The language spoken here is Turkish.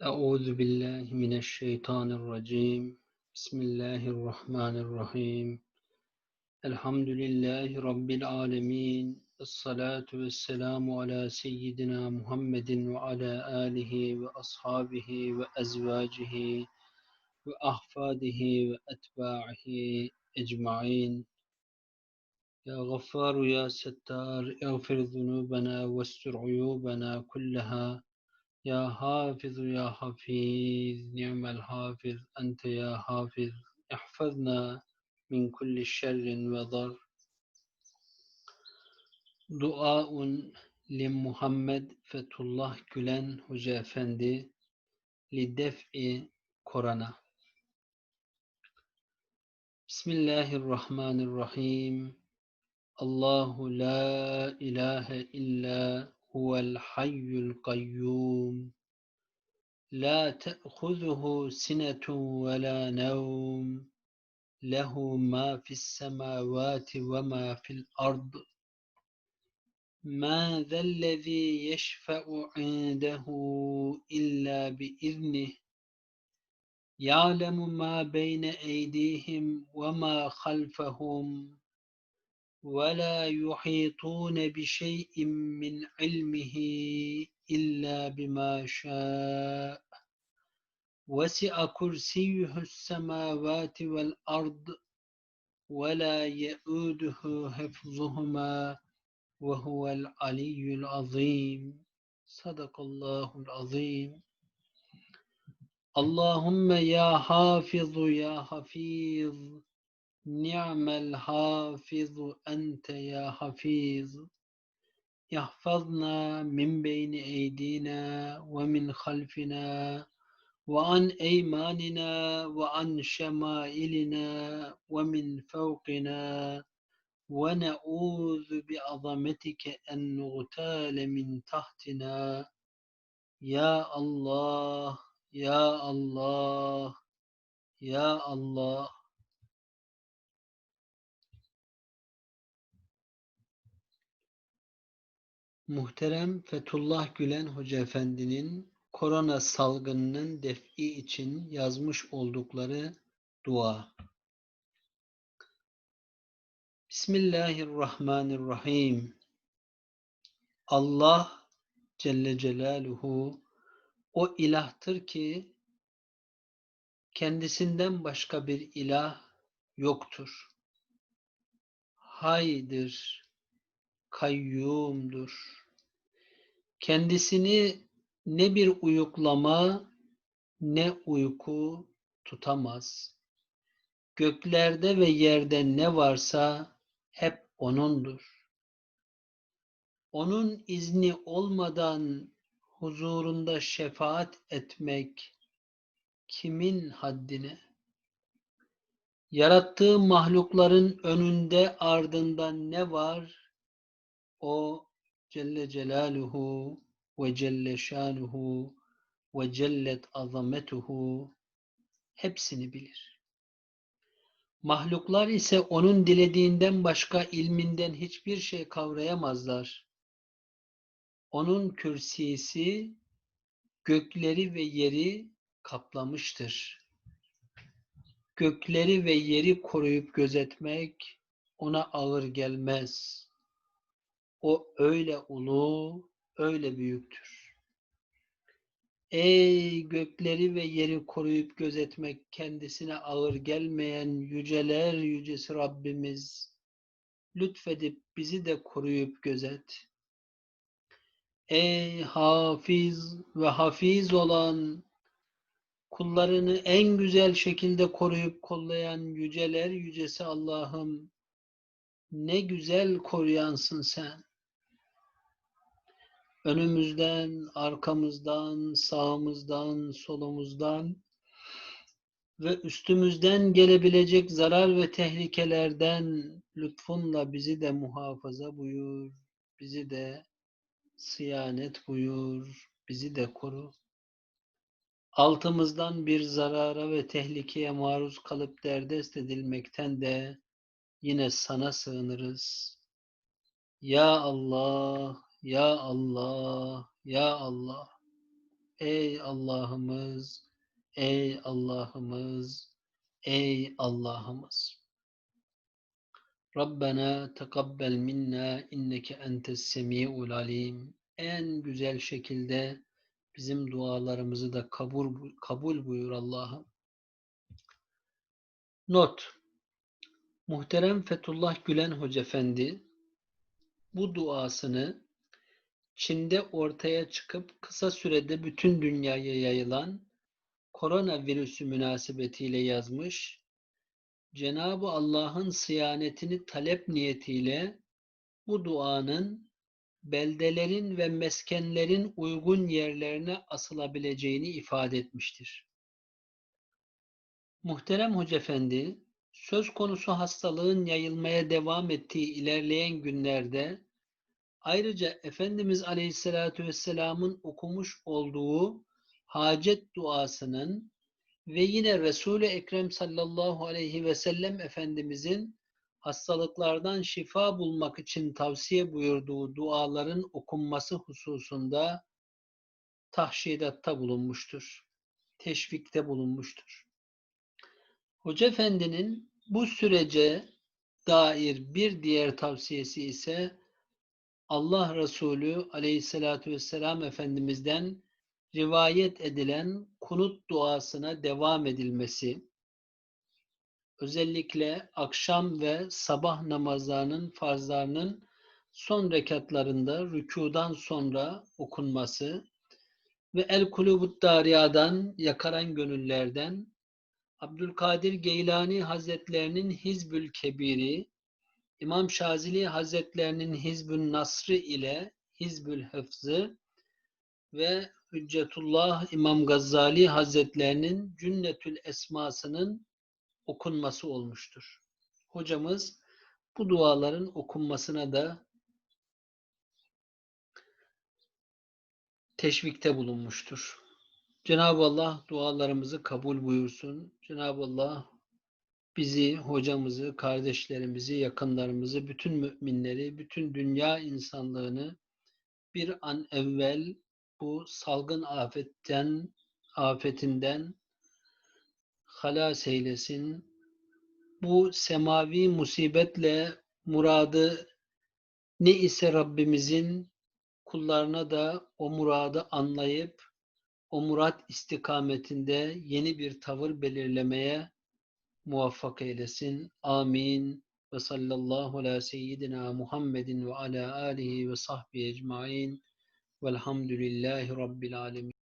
أعوذ بالله من الشيطان الرجيم. بسم الله الرحمن الرحيم. الحمد لله رب العالمين. الصلاة والسلام على سيدنا محمد وعلى آله وأصحابه وأزواجه وأحفاده وأتباعه أجمعين. يا غفار يا ستار اغفر ذنوبنا واستر عيوبنا كلها. يا حافظ يا حفيظ نعم الحافظ أنت يا حافظ. احفظنا من كل شر وضر. دعاء لمحمد فتو الله كلن هجا فندي لدفع كورونا. بسم الله الرحمن الرحيم. الله لا إله إلا هو الحي القيوم. لا تأخذه سنة ولا نوم. له ما في السماوات وما في الأرض. ماذا الذي يشفع عنده إلا بإذنه. يعلم ما بين أيديهم وما خلفهم. ولا يحيطون بشيء من علمه إلا بما شاء. وسع كرسيه السماوات والأرض ولا يؤوده حفظهما وهو العلي العظيم. صدق الله العظيم. اللهم يا حافظ يا حفيظ. نعم الحافظ أنت يا حفيظ. يحفظنا من بين أيدينا ومن خلفنا وعن أيماننا وعن شمائلنا ومن فوقنا. ونعوذ بعظمتك أن نغتال من تحتنا. يا الله يا الله يا الله. Muhterem Fethullah Gülen Hoca Efendi'nin korona salgınının defi için yazmış oldukları dua. Bismillahirrahmanirrahim. Allah Celle Celaluhu o ilahtır ki kendisinden başka bir ilah yoktur. Haydır, kayyumdur. Kendisini ne bir uyuklama ne uyku tutamaz. Göklerde ve yerde ne varsa hep O'nundur. Onun izni olmadan huzurunda şefaat etmek kimin haddine? Yarattığı mahlukların önünde ardından ne var? O Celle Celaluhu ve Celle Şanuhu ve Cellet Azametuhu hepsini bilir. Mahluklar ise onun dilediğinden başka ilminden hiçbir şey kavrayamazlar. Onun kürsisi gökleri ve yeri kaplamıştır. Gökleri ve yeri koruyup gözetmek ona ağır gelmez. O öyle ulu, öyle büyüktür. Ey gökleri ve yeri koruyup gözetmek kendisine ağır gelmeyen yüceler yücesi Rabbimiz, lütfedip bizi de koruyup gözet. Ey hafiz ve hafiz olan, kullarını en güzel şekilde koruyup kollayan yüceler yücesi Allah'ım, ne güzel koruyansın sen. Önümüzden, arkamızdan, sağımızdan, solumuzdan ve üstümüzden gelebilecek zarar ve tehlikelerden lütfunla bizi de muhafaza buyur, bizi de sıyanet buyur, bizi de koru. Altımızdan bir zarara ve tehlikeye maruz kalıp derdest edilmekten de yine sana sığınırız. Ya Allah, Ya Allah, Ya Allah. Ey Allah'ımız, ey Allah'ımız, ey Allah'ımız. Rabbena tekabbel minna inneke entes semi'ul alim. En güzel şekilde bizim dualarımızı da kabul kabul buyur Allah'ım. Not. Muhterem Fethullah Gülen Hoca Efendi bu duasını Çin'de ortaya çıkıp kısa sürede bütün dünyaya yayılan koronavirüsü münasebetiyle yazmış. Cenab-ı Allah'ın sıyanetini talep niyetiyle bu duanın beldelerin ve meskenlerin uygun yerlerine asılabileceğini ifade etmiştir. Muhterem Hoca Efendi, söz konusu hastalığın yayılmaya devam ettiği ilerleyen günlerde ayrıca Efendimiz Aleyhisselatü Vesselam'ın okumuş olduğu hacet duasının ve yine Resul-i Ekrem sallallahu aleyhi ve sellem Efendimizin hastalıklardan şifa bulmak için tavsiye buyurduğu duaların okunması hususunda tahşidatta bulunmuştur. Teşvikte bulunmuştur. Hoca Efendi'nin bu sürece dair bir diğer tavsiyesi ise Allah Resulü aleyhissalatü vesselam Efendimiz'den rivayet edilen kunut duasına devam edilmesi, özellikle akşam ve sabah namazlarının farzlarının son rekatlarında rükudan sonra okunması ve El Kulubut Dariya'dan yakaran gönüllerden Abdülkadir Geylani Hazretlerinin Hizbül Kebiri, İmam Şazili Hazretlerinin Hizbül Nasrı ile Hizbül Hıfzı ve Hüccetullah İmam Gazali Hazretlerinin Cünnetül Esması'nın okunması olmuştur. Hocamız bu duaların okunmasına da teşvikte bulunmuştur. Cenab-ı Allah dualarımızı kabul buyursun. Cenab-ı Allah bizi, hocamızı, kardeşlerimizi, yakınlarımızı, bütün müminleri, bütün dünya insanlığını bir an evvel bu salgın afetten, afetinden halas eylesin. Bu semavi musibetle muradı ne ise Rabbimizin kullarına da o muradı anlayıp o murat istikametinde yeni bir tavır belirlemeye muvaffak eylesin. Amin. Ve sallallahu ala seyyidina Muhammedin ve ala alihi ve sahbihi ecmain. Velhamdülillahi Rabbil alemin.